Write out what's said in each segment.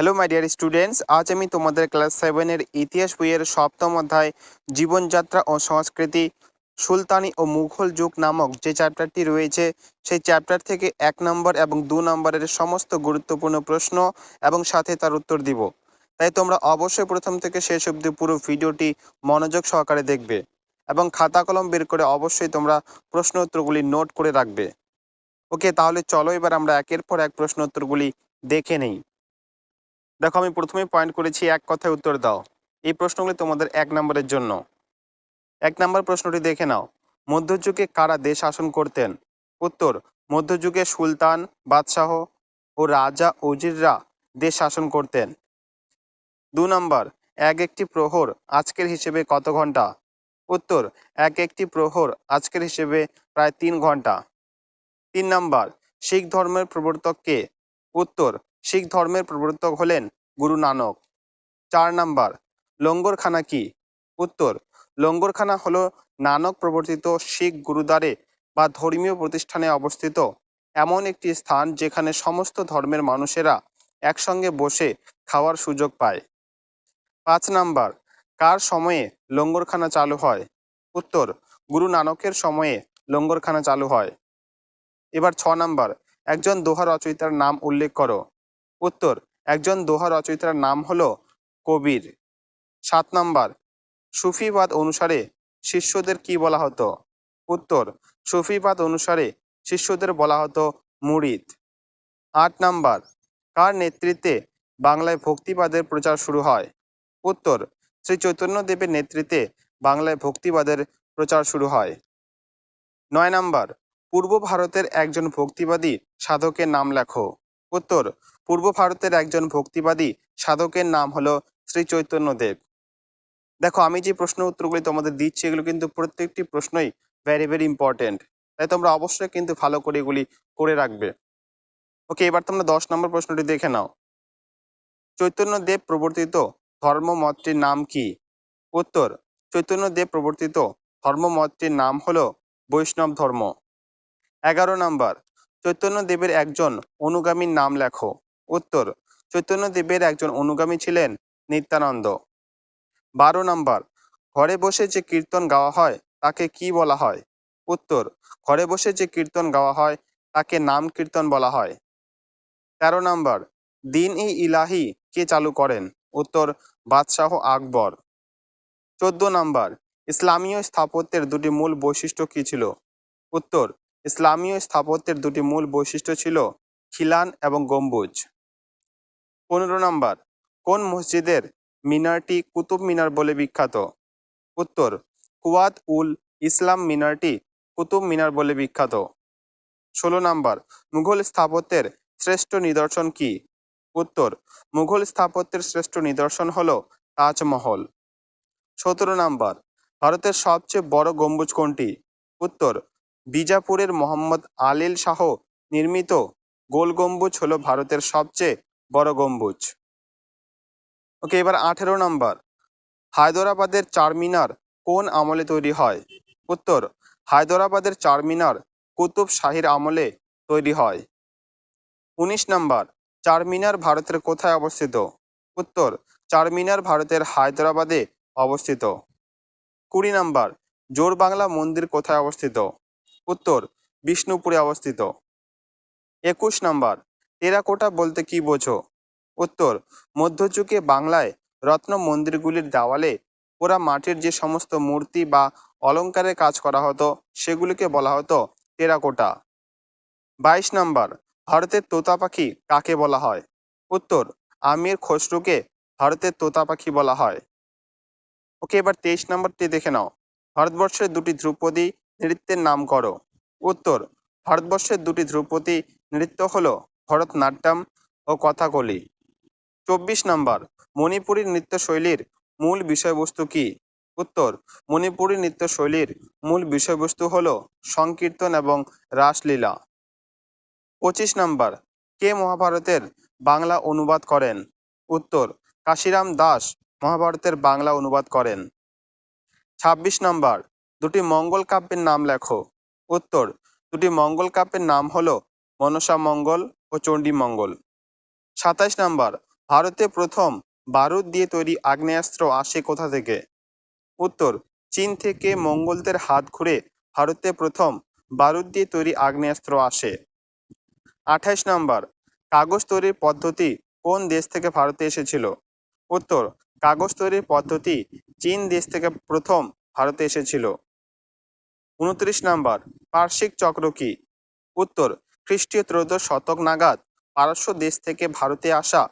Hello my dear students আজ আমি তোমাদের ক্লাস সেভেনের ইতিহাস বইয়ের সপ্তম অধ্যায়, জীবনযাত্রা ও সংস্কৃতি, সুলতানি ও মুঘল যুগ নামক যে চ্যাপ্টারটি রয়েছে, সেই চ্যাপ্টার থেকে এক নম্বর এবং দু নম্বরের সমস্ত গুরুত্বপূর্ণ প্রশ্ন এবং সাথে তার উত্তর দিব। তাই তোমরা অবশ্যই প্রথম থেকে শেষ অবধি পুরো ভিডিওটি মনোযোগ সহকারে দেখবে এবং খাতা কলম বের করে অবশ্যই তোমরা প্রশ্ন উত্তরগুলি নোট করে রাখবে। ওকে তাহলে চলো এবার আমরা একের পর এক প্রশ্ন উত্তরগুলি দেখে নেই। দেখো, আমি প্রথমেই পয়েন্ট করেছি, এক কথায় উত্তর দাও। এই প্রশ্নগুলি তোমাদের এক নম্বরের জন্য। এক নম্বর প্রশ্নটি দেখে নাও। মধ্যযুগে কারা দেশ শাসন করতেন? উত্তর, মধ্যযুগে সুলতান, বাদশাহ ও রাজা উজিররা দেশ শাসন করতেন। দু নম্বর, এক একটি প্রহর আজকের হিসেবে কত ঘণ্টা? উত্তর, এক একটি প্রহর আজকের হিসেবে প্রায় তিন ঘণ্টা। তিন নম্বর, শিখ ধর্মের প্রবর্তক কে? উত্তর শিখ ধর্মের প্রবর্তক হলেন গুরু নানক। চার নাম্বার, লঙ্গরখানা কি? উত্তর, লঙ্গরখানা হলো নানক প্রবর্তিত শিখ গুরুদ্বারে বা ধর্মীয় প্রতিষ্ঠানে অবস্থিত এমন একটি স্থান যেখানে সমস্ত ধর্মের মানুষেরা একসঙ্গে বসে খাওয়ার সুযোগ পায়। পাঁচ নাম্বার, কার সময়ে লঙ্গরখানা চালু হয়? উত্তর, গুরু নানকের সময়ে লঙ্গরখানা চালু হয়। এবার ছ নাম্বার, একজন দোহা রচয়িতার নাম উল্লেখ করো। উত্তর, একজন দোহা রচয়িতার নাম হলো কবির। সাত নাম্বার, সুফিবাদ অনুসারে শিষ্যদের কি বলা হতো? উত্তর, সুফিবাদ অনুসারে শিষ্যদের বলা হতো মুরিদ। আট নাম্বার, কার নেতৃত্বে বাংলায় ভক্তিবাদের প্রচার শুরু হয়? উত্তর, শ্রী চৈতন্যদেবের নেতৃত্বে বাংলায় ভক্তিবাদের প্রচার শুরু হয়। নয় নাম্বার, পূর্ব ভারতের একজন ভক্তিবাদী সাধকের নাম লেখো। উত্তর পূর্ব ভারতের একজন ভক্তিবাদী সাধকের নাম হলো শ্রী চৈতন্যদেব দেখো, আমি যে প্রশ্ন উত্তরগুলি তোমাদের দিচ্ছি, এগুলো কিন্তু প্রত্যেকটি প্রশ্নই ভেরি ভেরি ইম্পর্টেন্ট তাই তোমরা অবশ্যই কিন্তু ভালো করে এগুলি করে রাখবে। ওকে এবার তোমরা দশ নম্বর প্রশ্নটি দেখে নাও। চৈতন্যদেব প্রবর্তিত ধর্মমতটির নাম কি? উত্তর চৈতন্যদেব প্রবর্তিত ধর্মমতটির নাম হলো বৈষ্ণব ধর্ম। এগারো নাম্বার চৈতন্যদেবের একজন অনুগামীর নাম লেখো। উত্তর চৈতন্যদেবের একজন অনুগামী ছিলেন নিত্যানন্দ। বারো নম্বর, ঘরে বসে যে কীর্তন গাওয়া হয়, তাকে কি বলা হয়? উত্তর, ঘরে বসে যে কীর্তন গাওয়া হয়, তাকে নাম কীর্তন বলা হয়। তেরো নম্বর, দিন ই ইলাহি কে চালু করেন? উত্তর, বাদশাহ আকবর। চোদ্দ নম্বর, ইসলামীয় স্থাপত্যের দুটি মূল বৈশিষ্ট্য কি ছিল? উত্তর, ইসলামীয় স্থাপত্যের দুটি মূল বৈশিষ্ট্য ছিল খিলান এবং গম্বুজ। পনেরো নাম্বার, কোন মসজিদের মিনারটি কুতুব মিনার বলে বিখ্যাত? উত্তর, কুয়াত উল ইসলাম মিনারটি কুতুব মিনার বলে বিখ্যাত। ষোলো নম্বর, মুঘল স্থাপত্যের শ্রেষ্ঠ নিদর্শন কি? উত্তর, মুঘল স্থাপত্যের শ্রেষ্ঠ নিদর্শন হল তাজমহল। সতেরো নাম্বার, ভারতের সবচেয়ে বড় গম্বুজ কোনটি? উত্তর, বিজাপুরের মোহাম্মদ আলিল শাহ নির্মিত গোল গম্বুজ হল ভারতের সবচেয়ে বড় গম্বুজ। ওকে, এবার আঠেরো নম্বর। হায়দরাবাদের চারমিনার কোন আমলে তৈরি হয়? উত্তর, হায়দরাবাদের চারমিনার কুতুব শাহির আমলে তৈরি হয়। উনিশ নাম্বার, চারমিনার ভারতের কোথায় অবস্থিত? উত্তর, চারমিনার ভারতের হায়দরাবাদে অবস্থিত। কুড়ি নাম্বার জোর বাংলা মন্দির কোথায় অবস্থিত? উত্তর, বিষ্ণুপুরে অবস্থিত। একুশ নাম্বার টেরাকোটা বলতে কি বোঝো? উত্তর, মধ্যযুগে বাংলায় রত্ন মন্দিরগুলির দেওয়ালে ওরা মাটির যে সমস্ত মূর্তি বা অলংকারের কাজ করা হতো, সেগুলিকে বলা হতো টেরাকোটা। বাইশ নম্বর, ভারতের তোতা পাখি কাকে বলা হয়? উত্তর, আমির খসরুকে ভারতের তোতা পাখি বলা হয়। ওকে, এবার তেইশ নম্বরটি দেখে নাও। ভারতবর্ষের দুটি ধ্রুপদী নৃত্যের নাম করো। উত্তর, ভারতবর্ষের দুটি ধ্রুপদী নৃত্য হলো ভরতনাট্যম ও কথাকলি। চব্বিশ নম্বর, মণিপুরী নৃত্যশৈলীর মূল বিষয়বস্তু কি? উত্তর, মণিপুরী নৃত্যশৈলীর মূল বিষয়বস্তু হলো সংকীর্তন এবং রাসলীলা। পঁচিশ নম্বর, কে মহাভারতের বাংলা অনুবাদ করেন? উত্তর, কাশিরাম দাস মহাভারতের বাংলা অনুবাদ করেন। ছাব্বিশ নম্বর, দুটি মঙ্গল কাব্যের নাম লেখো। উত্তর, দুটি মঙ্গল কাব্যের নাম হলো মনসা মঙ্গল ও চণ্ডী মঙ্গল। সাতাইশ নম্বর, ভারতে প্রথম বারুদ দিয়ে তৈরি আগ্নেয়াস্ত্র আসে কোথা থেকে? উত্তর, চীন থেকে মঙ্গলদের হাত ঘুরে ভারতে প্রথম বারুদ দিয়ে তৈরি আগ্নেয়াস্ত্র আসে। আঠাইশ নম্বর, কাগজ তৈরির পদ্ধতি কোন দেশ থেকে ভারতে এসেছিল? উত্তর, কাগজ তৈরির পদ্ধতি চীন দেশ থেকে প্রথম ভারতে এসেছিল। উনত্রিশ নম্বর পার্শ্বিক চক্র কি? উত্তর খ্রিস্টীয় ত্রয়োদশ শতক নাগাদ পারস্য দেশ থেকে ভারতে আসা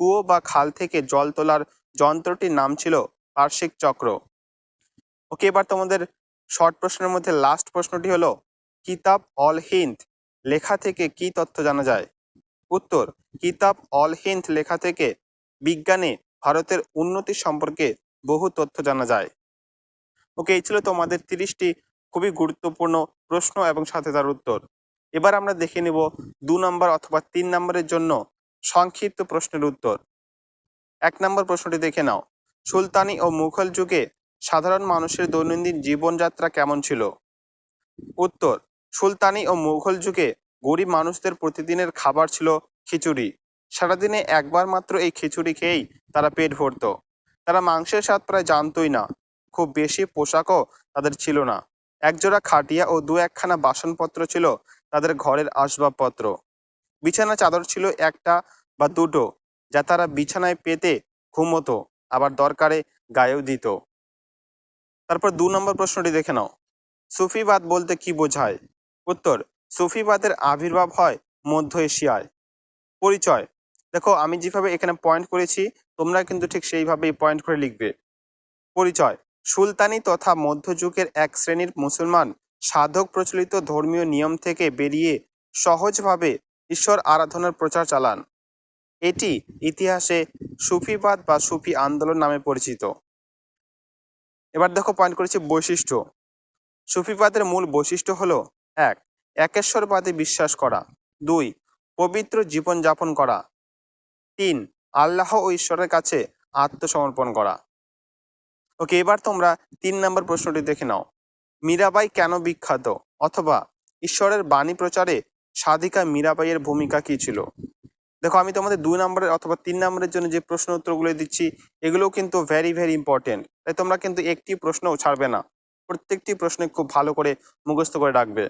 কুয়ো বা খাল থেকে জল তোলার যন্ত্রটির নাম ছিল পার্শ্বিক চক্র। ওকে, এবার তোমাদের শর্ট প্রশ্নের মধ্যে লাস্ট প্রশ্নটি হলো, কিতাব অল হিন্দ লেখা থেকে কি তথ্য জানা যায়? উত্তর, কিতাব অল হিন্দ লেখা থেকে বিজ্ঞানে ভারতের উন্নতি সম্পর্কে বহু তথ্য জানা যায়। ওকে, এই ছিল তোমাদের তিরিশটি খুবই গুরুত্বপূর্ণ প্রশ্ন এবং সাথে তার উত্তর। এবার আমরা দেখে নেব দু নম্বর অথবা তিন নম্বরের জন্য সংক্ষিপ্ত প্রশ্নের উত্তর। এক নম্বর প্রশ্নটি দেখে নাও। সুলতানি ও মুঘল যুগে সাধারণ মানুষের দৈনন্দিন জীবনযাত্রা কেমন ছিল? উত্তর, সুলতানি ও মুঘল যুগে গরিব মানুষদের প্রতিদিনের খাবার ছিল খিচুড়ি। সারাদিনে একবার মাত্র এই খিচুড়ি খেয়েই তারা পেট ভরত। তারা মাংসের স্বাদ প্রায় জানতই না। খুব বেশি পোশাকও তাদের ছিল না। একজোড়া খাটিয়া ও দু একখানা বাসনপত্র ছিল তাদের ঘরের আসবাবপত্র। বিছানা চাদর ছিল একটা বা দুটো, যা তারা বিছানায় পেতে ঘুমতো, আবার দরকারে গায়েও দিত। তারপর দু নম্বর প্রশ্নটি দেখে নাও। সুফিবাদ বলতে কি বোঝায়? উত্তর, সুফিবাদের আবির্ভাব হয় মধ্য এশিয়ায়। পরিচয়, দেখো আমি যেভাবে এখানে পয়েন্ট করেছি, তোমরা কিন্তু ঠিক সেইভাবেই পয়েন্ট করে লিখবে। পরিচয়, সুলতানি তথা মধ্যযুগের এক শ্রেণির মুসলমান সাধক প্রচলিত ধর্মীয় নিয়ম থেকে বেরিয়ে সহজভাবে ঈশ্বর আরাধনার প্রচার চালান। এটি ইতিহাসে সুফিবাদ বা সুফি আন্দোলন নামে পরিচিত। এবার দেখো পয়েন্ট করেছি বৈশিষ্ট্য। সুফিবাদের মূল বৈশিষ্ট্য হল, এক, একেশ্বরবাদে বিশ্বাস করা। দুই, পবিত্র জীবন যাপন করা। তিন, আল্লাহ ও ঈশ্বরের কাছে আত্মসমর্পণ করা। ওকে, এবার তোমরা তিন নম্বর প্রশ্নটি দেখে নাও। মীরাবাই কেন বিখ্যাত? অথবা ঈশ্বরের বাণী প্রচারে সাধিকা মীরাবাইয়ের ভূমিকা কি ছিল? দেখো, আমি তোমাদের দুই নম্বরের অথবা তিন নম্বরের জন্য যে প্রশ্ন উত্তরগুলো দিচ্ছি, এগুলোও কিন্তু ভেরি ভেরি ইম্পর্টেন্ট তাই তোমরা কিন্তু একটি প্রশ্নও ছাড়বে না। প্রত্যেকটি প্রশ্নে খুব ভালো করে মুখস্থ করে রাখবে।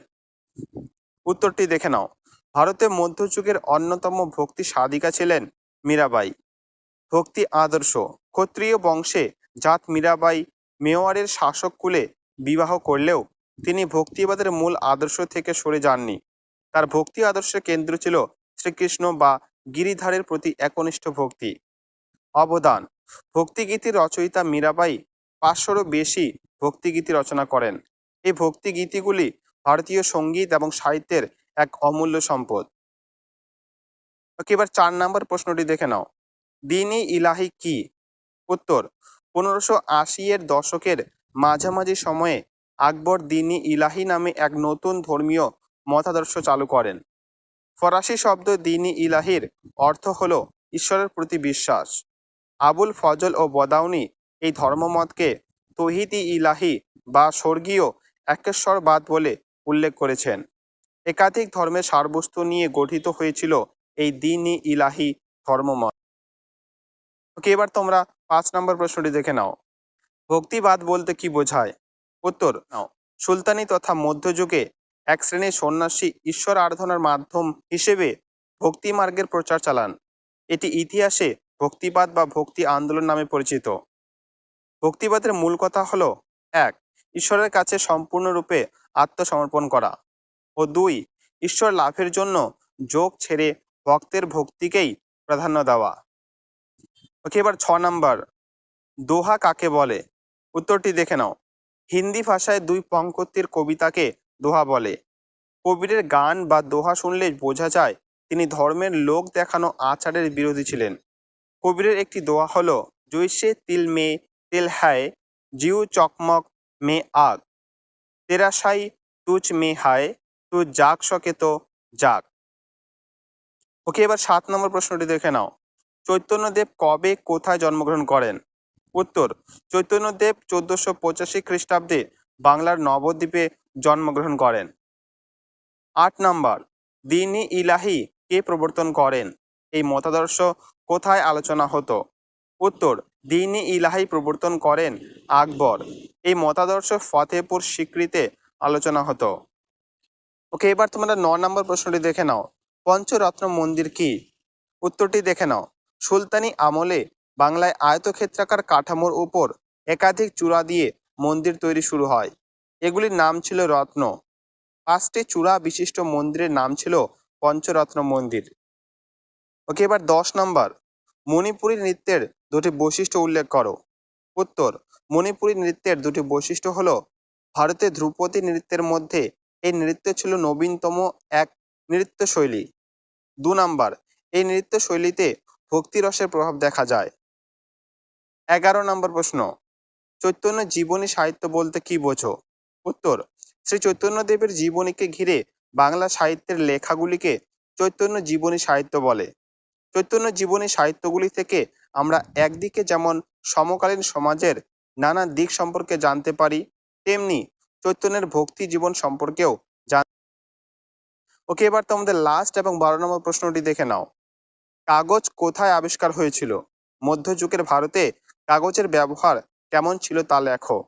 উত্তরটি দেখে নাও। ভারতে মধ্যযুগের অন্যতম ভক্তি সাধিকা ছিলেন মীরাবাই। ভক্তি আদর্শ। ক্ষত্রিয় বংশে জাত মীরাবাই মেওয়ারের শাসক কুলে বিবাহ করলেও তিনি ভক্তিবাদের মূল আদর্শ থেকে সরে যাননি। তার ভক্তি আদর্শের কেন্দ্র ছিল শ্রীকৃষ্ণ বা গিরিধারের প্রতি একনিষ্ঠ ভক্তি। অবদান। ভক্তিগীতির রচয়িতা মীরাবাই পাঁচশোরও বেশি ভক্তিগীতি রচনা করেন। এই ভক্তিগীতিগুলি ভারতীয় সংগীত এবং সাহিত্যের এক অমূল্য সম্পদ। এবার চার নম্বর প্রশ্নটি দেখে নাও। দিনই ইলাহি কি? উত্তর, পনেরোশো আশি এর দশকের মাঝামাঝি সময়ে আকবর দিনী ইলাহি নামে এক নতুন ধর্মীয় মতাদর্শ চালু করেন। ফরাসি শব্দ দিনী ইলাহির অর্থ হল ঈশ্বরের প্রতি বিশ্বাস। আবুল ফজল ও বদাউনি এই ধর্মমতকে তহিদি ইলাহি বা স্বর্গীয় একেশ্বরবাদ বলে উল্লেখ করেছেন। একাধিক ধর্মের সারবস্তু নিয়ে গঠিত হয়েছিল এই দিনই ইলাহি ধর্মমত। ওকে, এবার তোমরা পাঁচ নম্বর প্রশ্নটি দেখে নাও। ভক্তিবাদ বলতে কি বোঝায়? উত্তর সুলতানি তথা মধ্যযুগে এক শ্রেণির সন্ন্যাসী ঈশ্বর আরাধনার মাধ্যম হিসেবে ভক্তি মার্গের প্রচার চালান। এটি ইতিহাসে ভক্তিবাদ বা ভক্তি আন্দোলন নামে পরিচিত। ভক্তিবাদের মূল কথা হলো, এক, ঈশ্বরের কাছে সম্পূর্ণরূপে আত্মসমর্পণ করা ও দুই, ঈশ্বর লাভের জন্য যোগ ছেড়ে ভক্তের ভক্তিকেই প্রাধান্য দেওয়া। ওকে, এবার ছ নাম্বার। দোহা কাকে বলে? উত্তরটি দেখে নাও। হিন্দি ভাষায় দুই পঙ্কতির কবিতাকে দোহা বলে। কবিরের গান বা দোহা শুনলে বোঝা যায়, তিনি ধর্মের লোক দেখানো আচারের বিরোধী ছিলেন। কবিরের একটি দোয়া হলো জৈসে তিল মে তেল হায়, জিউ চকমক মে আগ। তেরাশাই তুচ মে হায়, তু জাগ সকে তো জাগ। ওকে এবার সাত নম্বর প্রশ্নটি দেখে নাও। চৈতন্যদেব কবে কোথায় জন্মগ্রহণ করেন? উত্তর। চৈতন্যদেব চোদ্দশো পঁচাশি খ্রিস্টাব্দে বাংলার নবদ্বীপে জন্মগ্রহণ করেন। আট নম্বর, দিনী ইলাহি কে প্রবর্তন করেন? এই মতাদর্শ কোথায় আলোচনা হতো? উত্তর, দিনী ইলাহি প্রবর্তন করেন আকবর। এই মতাদর্শ ফতেপুর স্বীকৃতে আলোচনা হতো। ওকে, এবার তোমরা ন নম্বর প্রশ্নটি দেখে নাও। পঞ্চরত্ন মন্দির কি? উত্তরটি দেখে নাও। সুলতানি আমলে বাংলায় আয়তক্ষেত্রাকার কাঠামোর উপর একাধিক চূড়া দিয়ে মন্দির তৈরি শুরু হয়। এগুলির নাম ছিল রত্ন। পাঁচটি চূড়া বিশিষ্ট মন্দিরের নাম ছিল পঞ্চরত্ন মন্দির। ওকে, এবার দশ নম্বর। মণিপুরী নৃত্যের দুটি বৈশিষ্ট্য উল্লেখ করো। উত্তর, মণিপুরী নৃত্যের দুটি বৈশিষ্ট্য হলো ভারতের ধ্রুপদী নৃত্যের মধ্যে এই নৃত্য ছিল নবীনতম এক নৃত্যশৈলী। দু নম্বর, এই নৃত্যশৈলীতে ভক্তিরসের প্রভাব দেখা যায়। এগারো নম্বর প্রশ্ন। চৈতন্য জীবনী সাহিত্য বলতে কি বোঝো? উত্তর, শ্রী চৈতন্যদেবের জীবনীকে ঘিরে বাংলা সাহিত্যের লেখাগুলিকে চৈতন্য জীবনী সাহিত্য বলে। চৈতন্য জীবনী সাহিত্যগুলি থেকে আমরা একদিকে যেমন সমকালীন সমাজের নানা দিক সম্পর্কে জানতে পারি, তেমনি চৈতন্যের ভক্তি জীবন সম্পর্কেও জান ওকে এবার তোমাদের লাস্ট এবং বারো নম্বর প্রশ্নটি দেখে নাও। কাগজ কোথায় আবিষ্কার হয়েছিল? মধ্যযুগের ভারতে কাগজের ব্যবহার কেমন ছিল তা লেখো।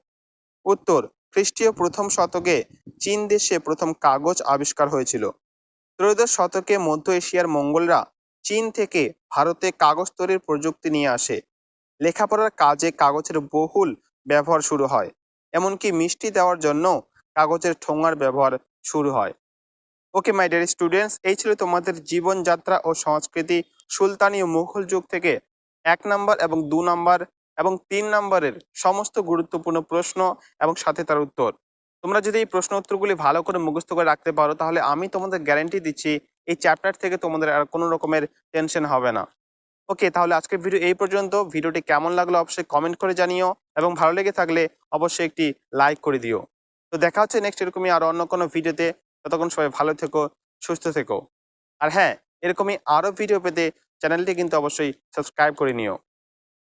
উত্তর, খ্রিস্টীয় প্রথম শতকে চীন দেশে প্রথম কাগজ আবিষ্কার হয়েছিল। ত্রয়োদশ শতকে মধ্য এশিয়ার মঙ্গলরা চীন থেকে ভারতে কাগজ তৈরির প্রযুক্তি নিয়ে আসে। লেখাপড়ার কাজে কাগজের বহুল ব্যবহার শুরু হয়, এমনকি মিষ্টি দেওয়ার জন্য কাগজের ঠোঙার ব্যবহার শুরু হয়। ওকে মাই ডিয়ার স্টুডেন্টস এই ছিল তোমাদের জীবনযাত্রা ও সংস্কৃতি সুলতানি ও মুঘল যুগ থেকে এক নাম্বার এবং দু নাম্বার এবং তিন নম্বরের সমস্ত গুরুত্বপূর্ণ প্রশ্ন এবং সাথে তার উত্তর। তোমরা যদি এই প্রশ্ন উত্তরগুলি ভালো করে মুখস্থ করে রাখতে পারো, তাহলে আমি তোমাদের গ্যারেন্টি দিচ্ছি এই চ্যাপ্টার থেকে তোমাদের আর কোনো রকমের টেনশন হবে না। ওকে তাহলে আজকের ভিডিও এই পর্যন্ত। ভিডিওটি কেমন লাগল অবশ্যই কমেন্ট করে জানিও এবং ভালো লেগে থাকলে অবশ্যই একটি লাইক করে দিও। তো দেখা হচ্ছে নেক্সট এরকমই আরও অন্য কোনো ভিডিওতে ততক্ষণ সবাই ভালো থেকো, সুস্থ থেকো। আর হ্যাঁ এরকমই আরও ভিডিও পেতে চ্যানেলটি কিন্তু অবশ্যই সাবস্ক্রাইব করে নিও।